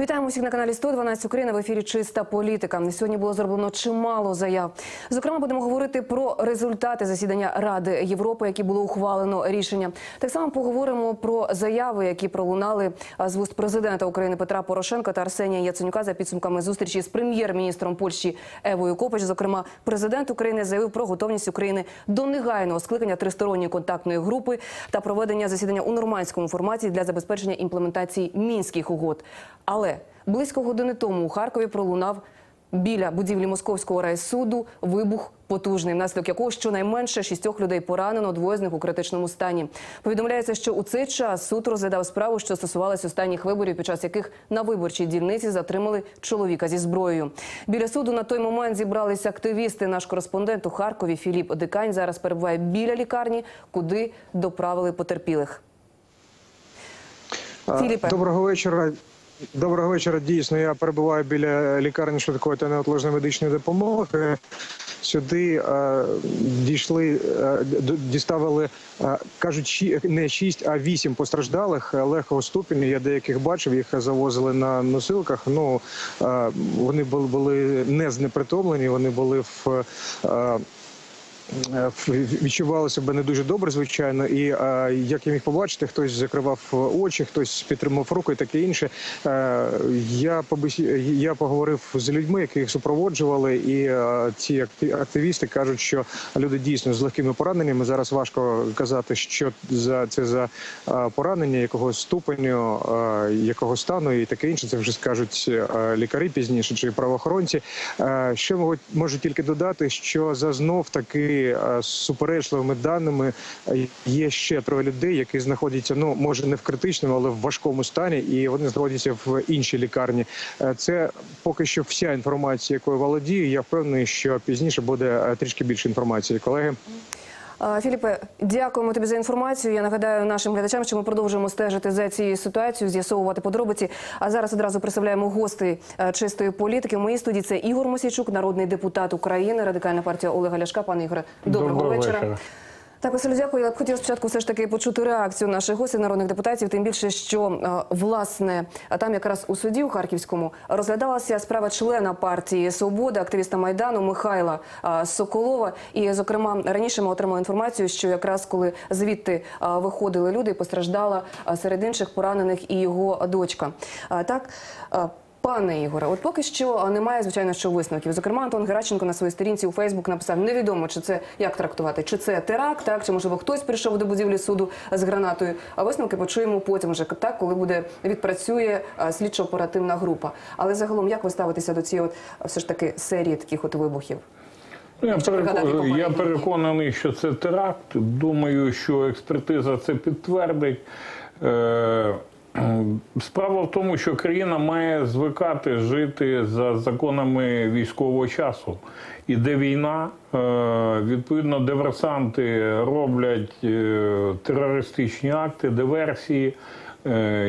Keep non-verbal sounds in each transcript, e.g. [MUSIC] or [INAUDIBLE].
Вітаємо всіх на каналі 112 Україна в ефірі Чиста політика. Сьогодні було зроблено чимало заяв. Зокрема, будемо говорити про результати засідання Ради Європи, які було ухвалено рішення. Так само поговоримо про заяви, які пролунали з вуст президента України Петра Порошенка та Арсенія Яценюка за підсумками зустрічі з прем'єр-міністром Польщі Евою Копач. Зокрема, президент України заявив про готовність України до негайного скликання тристоронньої контактної групи та проведення засідання у нормандському форматі для забезпечення імплементації мінських угод. Але близько години тому у Харкові пролунав біля будівлі московського райсуду вибух потужний, внаслідок якого щонайменше шістьох людей поранено, двоє з них у критичному стані. Повідомляється, що у цей час суд розглядав справу, що стосувалась останніх виборів, під час яких на виборчій дільниці затримали чоловіка зі зброєю. Біля суду на той момент зібралися активісти. Наш кореспондент у Харкові Філіп Дикань зараз перебуває біля лікарні, куди доправили потерпілих. Філіпе. Доброго вечора. Доброго вечора. Дійсно, я перебуваю біля лікарні швидкої та неотложної медичної допомоги. Сюди е, дійшли, е, діставили, е, кажуть, не шість, а вісім постраждалих легкого ступеню. Я деяких бачив, їх завозили на носилках. Ну е, вони були, були не знепритомлені, вони були в. Е, відчували себе не дуже добре, звичайно. І е, як я міг побачити, хтось закривав очі, хтось підтримав руку і таке інше. Е, я побесі... я поговорив з людьми, які їх супроводжували, і е, ці акти- активісти кажуть, що люди дійсно з легкими пораненнями. Зараз важко казати, що за це за е, поранення, якого ступеню, е, якого стану і таке інше. Це вже скажуть е, лікарі пізніше чи правоохоронці. Е, Що можу, тільки додати, що за знов таки е, суперечливими даними е, є ще троє людей, які знаходяться, ну може не в критичному, але в важкому стані, і вони знаходяться в іншій лікарні. Е, Це поки що вся інформація, якою володію. Я впевнений, що пізніше буде трішки більше інформації. Колеги. Філіпе, дякуємо тобі за інформацію. Я нагадаю нашим глядачам, що ми продовжуємо стежити за цією ситуацією, з'ясовувати подробиці. А зараз одразу представляємо гостей е, чистої політики. В моїй студії це Ігор Мосійчук, народний депутат України, радикальна партія Олега Ляшка. Пане Ігоре, доброго, Доброго вечора. вечора. Так, Василю, дякую. Я б хотіла спочатку все ж таки почути реакцію наших гостей, народних депутатів. Тим більше, що е, власне там якраз у суді у Харківському розглядалася справа члена партії Свобода, активіста майдану Михайла е, Соколова. І, зокрема, раніше ми отримали інформацію, що якраз коли звідти е, виходили люди, постраждала серед інших поранених і його дочка. Так. Е, Пане Ігоре, от поки що немає звичайно що висновків. Зокрема, Антон Гераченко на своїй сторінці у Фейсбук написав: невідомо, чи це як трактувати, чи це теракт, так чи можливо хтось прийшов до будівлі суду з гранатою. А висновки почуємо потім, вже так, коли буде відпрацює слідчо-оперативна група. Але загалом, як ви ставитеся до цієї от все ж таки серії таких от вибухів? Я, переконаний, я переконаний, що це теракт. Думаю, що експертиза це підтвердить. Е, Справа в тому, що країна має звикати жити за законами військового часу. Іде війна, е, відповідно, диверсанти роблять е, терористичні акти, диверсії.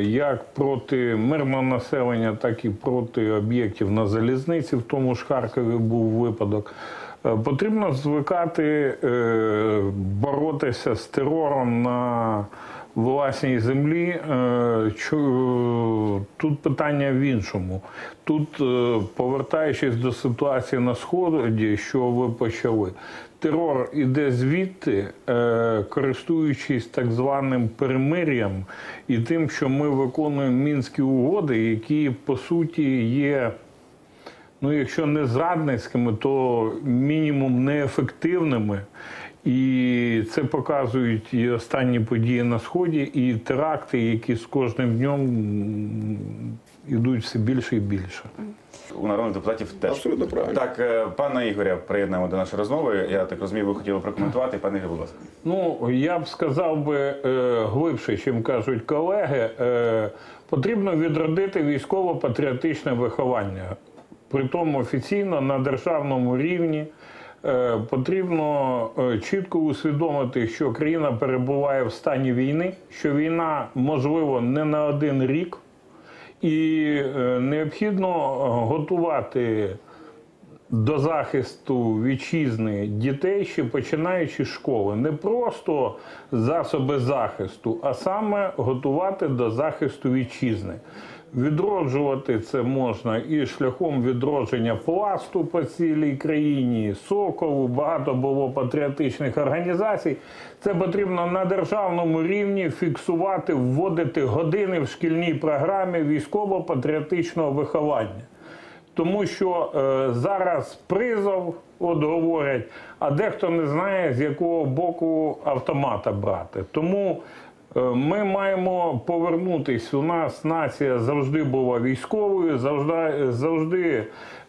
Як проти мирного населення, так і проти об'єктів на залізниці. В тому ж Харкові був випадок. Потрібно звикати боротися з терором на власній землі. Е, Тут питання в іншому. Тут, е, повертаючись до ситуації на сході, що ви почали, терор іде звідти, е, користуючись так званим перемир'ям і тим, що ми виконуємо мінські угоди, які по суті є ну, якщо не зрадницькими, то мінімум неефективними. І це показують і останні події на сході, і теракти, які з кожним днем м, ідуть все більше і більше. У народних депутатів теж Абсолютно правильно. Так, е, пане Ігоря, приєднуємо до нашої розмови. Я так розумію, ви хотіли прокоментувати. Пане Ігор, будь ласка. Ну, я б сказав би е, глибше, чим кажуть колеги, е, потрібно відродити військово-патріотичне виховання. Притому офіційно на державному рівні. Е, Потрібно е, чітко усвідомити, що країна перебуває в стані війни, що війна можливо не на один рік, і е, необхідно готувати до захисту вітчизни дітей, ще починаючи з школи, не просто засоби захисту, а саме готувати до захисту вітчизни. Відроджувати це можна і шляхом відродження пласту по цілій країні, соколу, багато було патріотичних організацій. Це потрібно на державному рівні фіксувати, вводити години в шкільній програмі військово-патріотичного виховання. Тому що е, зараз призов, от говорять, а дехто не знає, з якого боку автомата брати. Тому е, ми маємо повернутись. У нас нація завжди була військовою, завжди, завжди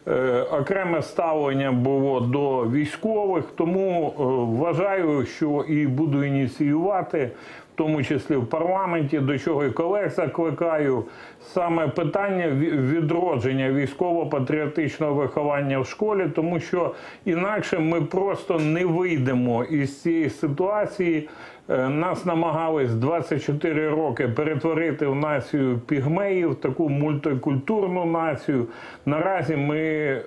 е, окреме ставлення було до військових. Тому е, вважаю, що і буду ініціювати тому числі в парламенті, до чого і колег закликаю, саме питання ві- відродження військово-патріотичного виховання в школі, тому що інакше ми просто не вийдемо із цієї ситуації. Е, Нас намагались 24 роки перетворити в націю пігмеїв, таку мультикультурну націю. Наразі ми е,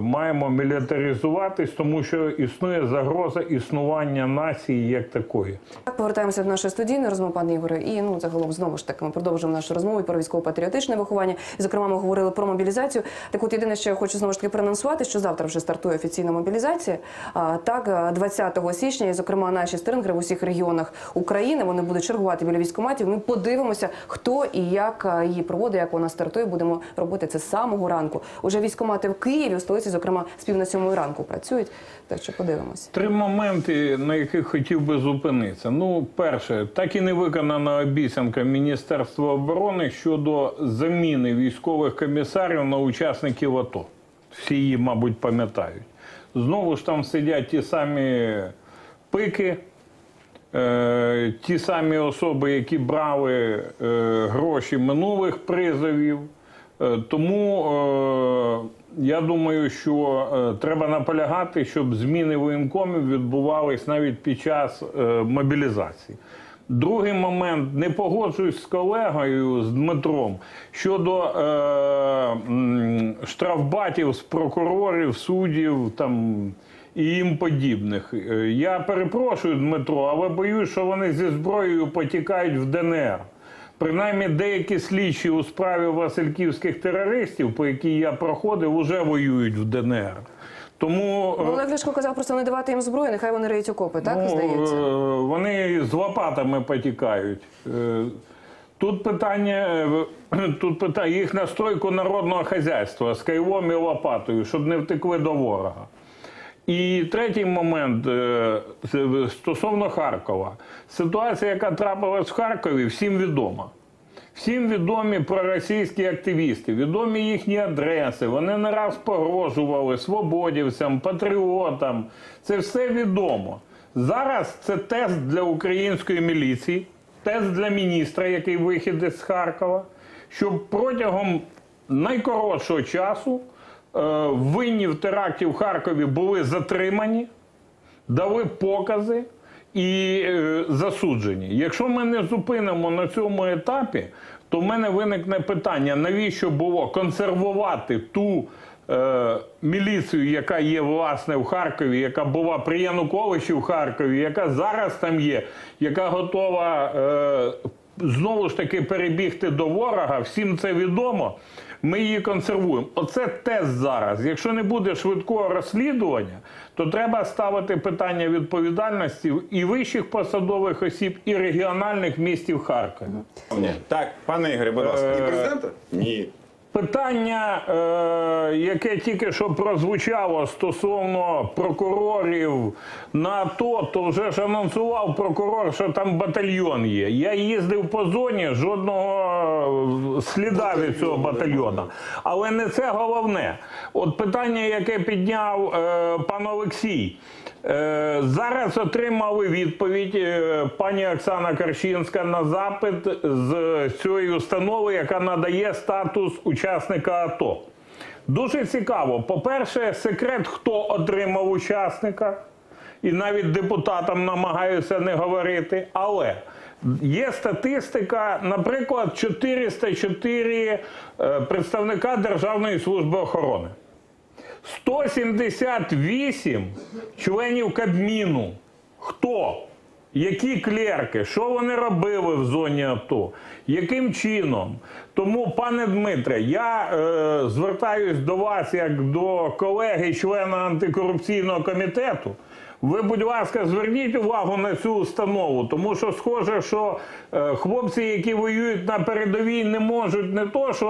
маємо мілітаризуватись, тому що існує загроза існування нації як такої. Так, повертаємося до нашої студійної розмови, пане Ігоре. І ну загалом знову ж таки ми продовжуємо нашу розмову про військово-патріотичне виховання. Зокрема, ми говорили про мобілізацію. Так, от єдине, що я хочу знову ж таки проанонсувати, що завтра вже стартує офіційна мобілізація. А так, а, 20 січня, і зокрема наші стрингери в усіх регіонах України вони будуть чергувати біля військкоматів. Ми подивимося, хто і як її проводить, як вона стартує. Будемо робити це з самого ранку. Уже військкомати в Києві, у столиці, зокрема, з пів на сьомої ранку працюють. Так що подивимося. Три моменти, на яких хотів би зупинитися. Ну, перше, так і не виконана обіцянка Міністерства оборони щодо заміни військових комісарів на учасників АТО. Всі її, мабуть, пам'ятають. Знову ж там сидять ті самі пики, е, ті самі особи, які брали е, гроші минулих призовів. Е, Тому е, я думаю, що е, треба наполягати, щоб зміни воєнкомів відбувались навіть під час е, мобілізації. Другий момент не погоджуюсь з колегою з Дмитром щодо е, штрафбатів з прокурорів, суддів там і їм подібних. Е, Я перепрошую, Дмитро, але боюсь, що вони зі зброєю потікають в ДНР. Принаймні, деякі слідчі у справі васильківських терористів, по якій я проходив, уже воюють в ДНР. Тому е, Олег Ляшко казав просто не давати їм зброю, нехай вони риють окопи, так ну, здається. е, вони з лопатами потікають. Е, Тут питання, [CLEARS THROAT] тут питання їх на стройку народного хазяйства з кайлом і лопатою, щоб не втекли до ворога. І третій момент стосовно Харкова. Ситуація, яка трапилась в Харкові, всім відома. Всім відомі проросійські активісти, відомі їхні адреси. Вони не раз погрожували свободівцям, патріотам. Це все відомо. Зараз це тест для української міліції, тест для міністра, який вихідець з Харкова, щоб протягом найкоротшого часу е, винні в теракті в Харкові були затримані, дали покази і е, засуджені. Якщо ми не зупинимо на цьому етапі, то в мене виникне питання: навіщо було консервувати ту е, міліцію, яка є власне в Харкові, яка була при Януковичі в Харкові, яка зараз там є, яка готова е, знову ж таки перебігти до ворога, всім це відомо. Ми її консервуємо. Оце тест зараз. Якщо не буде швидкого розслідування, то треба ставити питання відповідальності і вищих посадових осіб, і регіональних містів Харкові. Так, пане Ігорі, будь ласка. Е, І президента? Ні. Питання, е, яке тільки що прозвучало стосовно прокурорів на АТО, то вже ж анонсував прокурор, що там батальйон є. Я їздив по зоні, жодного сліда від цього батальйона. Але не це головне. От питання, яке підняв е, пан Олексій. Е, Зараз отримали відповідь е, пані Оксана Карчинська на запит з цієї установи, яка надає статус учасника АТО. Дуже цікаво. По-перше, секрет, хто отримав учасника, і навіть депутатам намагаються не говорити. Але є статистика, наприклад, 404 е, представника Державної служби охорони. 178 членів Кабміну. Хто? Які клерки, що вони робили в зоні АТО, яким чином? Тому, пане Дмитре, я е, звертаюсь до вас як до колеги, члена антикорупційного комітету. Ви, будь ласка, зверніть увагу на цю установу, тому що схоже, що е, хлопці, які воюють на передовій, не можуть не то, що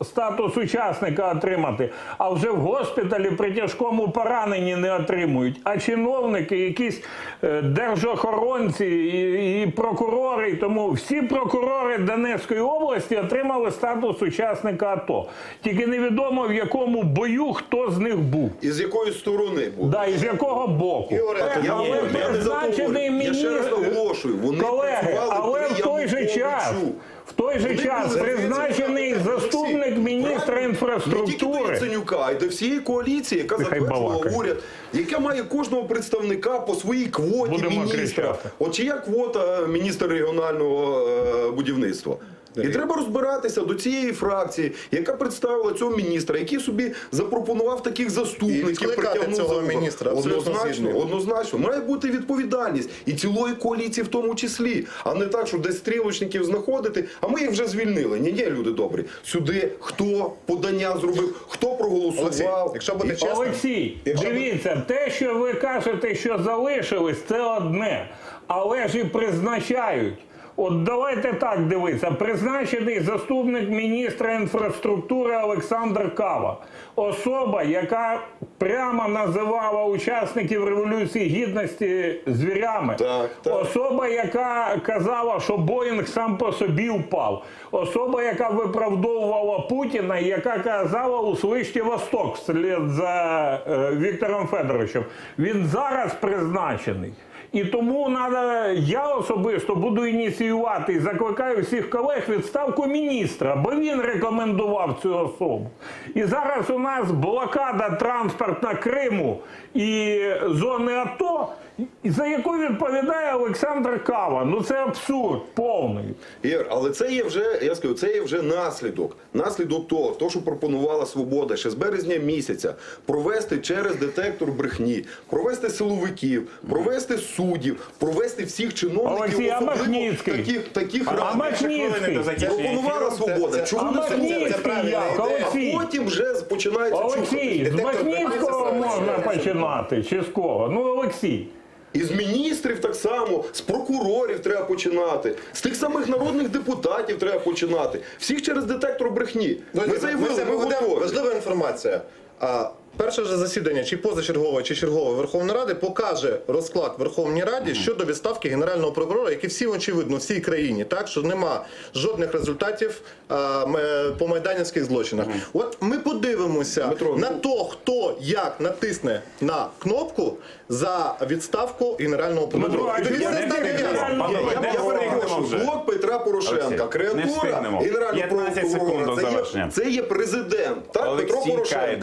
е, статус учасника отримати, а вже в госпіталі при тяжкому пораненні не отримують. А чиновники, якісь е, держохоронці і, і прокурори, тому всі прокурори Донецької області отримали статус учасника АТО. Тільки невідомо в якому бою хто з них був. І з якої сторони був? Да, і з якого боку. Ігоре, Я, Але я, я не призначений заговорю. Я ще раз міністр- наголошую, вони Колеги, працювали але при в той же Януковичу. час, в той же Вони час були призначений заступник міністра правильно? Не тільки до інфраструктури. Яценюка, а й до всієї коаліції, яка Нехай затверджувала балакає. уряд, яка має кожного представника по своїй квоті Будемо міністра. кричати. От чия квота міністра регіонального е, будівництва? І треба розбиратися до цієї фракції, яка представила цього міністра, який собі запропонував таких І заступників. відкликати притягнув цього за міністра, Однозначно, однозначно. Має бути відповідальність і цілої коаліції в тому числі, а не так, що десь стрілочників знаходити, а ми їх вже звільнили. Ні, ні, люди добрі. Сюди хто подання зробив, хто проголосував. Олексій, якщо буде І- чесно, Олексій, Якщо дивіться, те, що ви кажете, що залишились, це одне, але ж і призначають. От давайте так дивитися. Призначений заступник міністра інфраструктури Олександр Кава. Особа, яка прямо називала учасників Революції Гідності звірями. Так, так. Особа, яка казала, що Боїнг сам по собі впав. Особа, яка виправдовувала Путіна, яка казала услышьте Восток вслід за е, Віктором Федоровичем. Він зараз призначений. І тому надо, я особисто буду ініціювати і закликаю всіх колег відставку міністра, бо він рекомендував цю особу. І зараз у нас блокада транспортна Криму і зони АТО, за яку відповідає Олександр Кава. Ну це абсурд повний. Ігор, але це є вже, я скажу, це є вже наслідок. Наслідок того, то, що пропонувала свобода ще з березня місяця, провести через детектор брехні, провести силовиків, провести суддів, провести всіх чиновників, Олексій, особливо? Таких, таких А ранних. Махніцький? Пропонувала свобода. Чому не свобода? це правильна як? ідея. А потім вже починається Олексій, з брехні можна починати, чи з кого? Ну, Олексій. І з міністрів так само, з прокурорів треба починати, з тих самих народних депутатів треба починати. Всіх через детектор брехні. Ми Друзі, заявили, ми готові. важлива інформація. Перше ж засідання, чи позачергове, чи чергове Верховної Ради покаже розклад Верховній Раді щодо відставки генерального прокурора, який всі очевидно в всій країні, так що нема жодних результатів а, по майданівських злочинах. От ми подивимося Дмитро, на ну- то, хто як натисне на кнопку за відставку генерального прокурора. І я не блок Петра Порошенка, креатура генерального 15 прокурора. Це є, президент. Так, Петро Порошенко.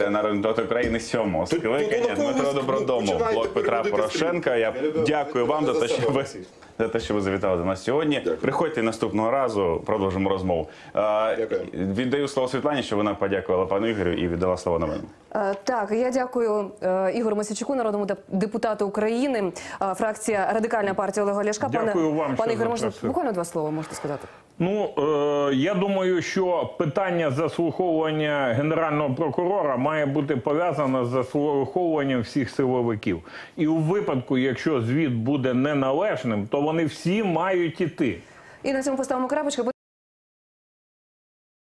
України сьомого на скликання, Дмитро Добродомов, блок Петра Порошенка. Я дякую вам за те, що ви за те, що ви завітали до нас сьогодні. Приходьте наступного разу, продовжимо розмову. Дякую. Віддаю слово Світлані, що вона подякувала пану Ігорю і віддала слово новинам. Е, Так, я дякую е, Ігору Масячуку, народному депутату України, е, фракція Радикальна партія Олега Ляшка. Дякую пане, вам, пане Ігор, можна буквально два слова можете сказати? Ну, е, я думаю, що питання заслуховування генерального прокурора має бути пов'язане з заслуховуванням всіх силовиків. І у випадку, якщо звіт буде неналежним, то вони всі мають іти. І на цьому поставимо крапочку.